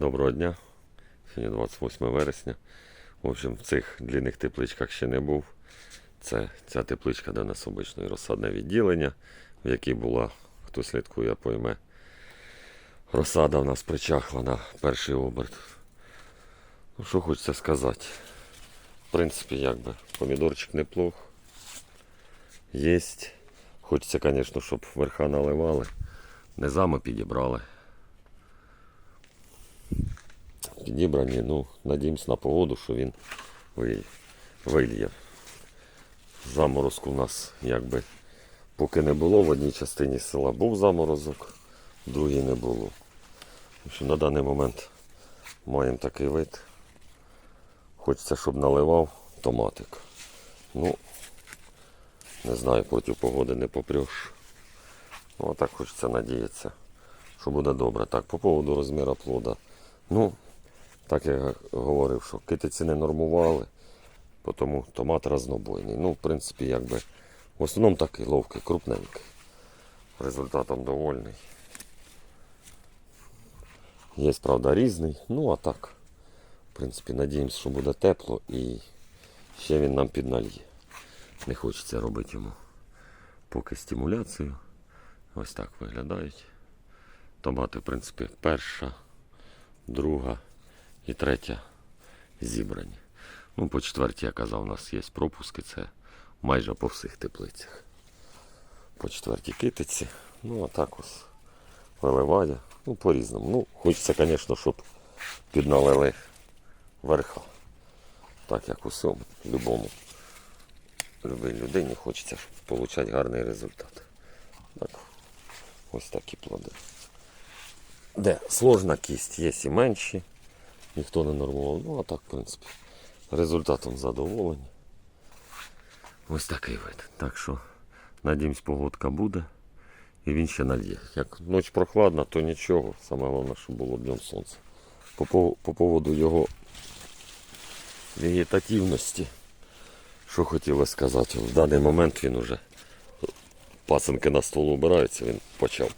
Доброго дня. Сьогодні 28 вересня. В общем, в цих длинних тепличках ще не був. Це ця тепличка, де нас обичне розсадне відділення, в якій була, хто слідкує, пойме. Розсада в нас причахла на перший оберт. Ну, що хочеться сказати. В принципі, якби помідорчик неплох. Єсть. Хочеться, звісно, щоб верха наливали. Не Низами підібрали. Підібрані, ну, надіємось на погоду, що він вильє. Заморозку у нас якби поки не було. В одній частині села був заморозок, в другій не було. Общем, на даний момент маємо такий вид. Хочеться, щоб наливав томатик. Ну, не знаю, проти погоди не попреш. Ну, а так хочеться надіятися, що буде добре. Так, по поводу розміру плода. Ну, так я говорив, що китиці не нормували, тому томат разнобойний. Ну, в принципі, якби в основному такий ловкий, крупненький. Результатом довольний. Є, правда, різний. Ну, а так, в принципі, надіємося, що буде тепло і ще він нам піднальє. Не хочеться робити йому поки стимуляцію. Ось так виглядають. Томати, в принципі, перша, друга і третя зібрані. Ну, по четвертій, я казав, у нас є пропуски, це майже по всіх теплицях. По четвертій китиці. Ну, а так ось виливає. Ну, по-різному. Ну, хочеться, звісно, щоб підналили верха. Так як усьому, любому. Любій людині хочеться, отримати гарний результат. Так, ось такі плоди. Де сложна кість, є і менші, ніхто не нормував. Ну, а так, в принципі, результатом задоволені. Ось такий вид. Так що, надіємось, погодка буде. І він ще нальє. Як ніч прохладна, то нічого. Саме головне, щоб було днем сонце. По, по поводу його вегетативності, що хотіли сказати, в даний момент він уже пасенки на столу обираються, він почав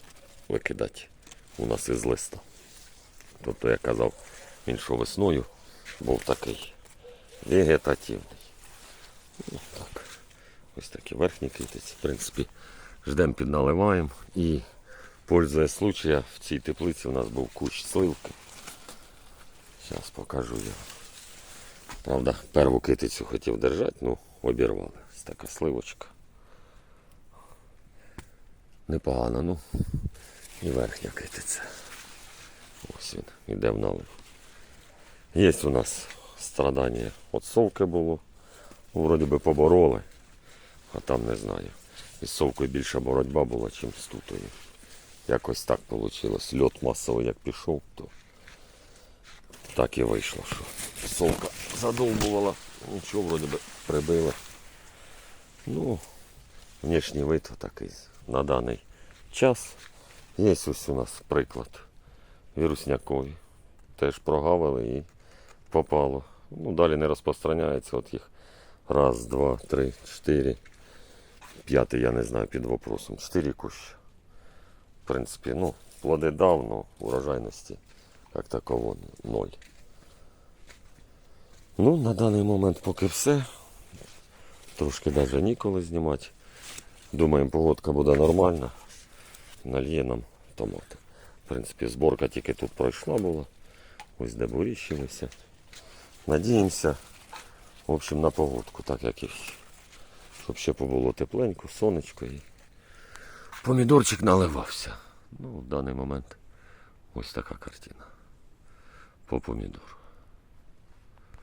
викидати у нас із листа. Тобто, я казав, він що весною був такий вегетативний. Ну, так. Ось такі верхні китиці. В принципі, ждемо підналиваємо. І пользує случая, в цій теплиці у нас був кущ сливки. Зараз покажу його. Правда, перву китицю хотів держати, ну, обірвали. Ось така сливочка. Непогано, ну. І верхня китиця. Ось він, іде в налив. Є у нас страдання від совки було. Вроді би побороли, а там не знаю. Із совкою більша боротьба була, ніж з тутою. Якось так вийшло. Льот масовий як пішов, то так і вийшло, що совка задовбувала, нічого вроді би прибила. Ну, внешній вид такий на даний час. Є ось у нас приклад віруснякові. Теж прогавили і попало. Ну, далі не розпространяється. От їх раз, два, три, чотири. П'ятий, я не знаю, під вопросом. Чотири кущі. В принципі, ну, плоди давно, урожайності як таково ноль. Ну, на даний момент поки все. Трошки навіть ніколи знімати. Думаємо, погодка буде нормальна. Нальє нам томати. В принципі, зборка тільки тут пройшла була. Ось де буріщі висять. Надіємося, в общем, на погодку, так як і. Щоб ще побуло тепленько, сонечко і помідорчик наливався. Ну, в даний момент ось така картина. По помідору.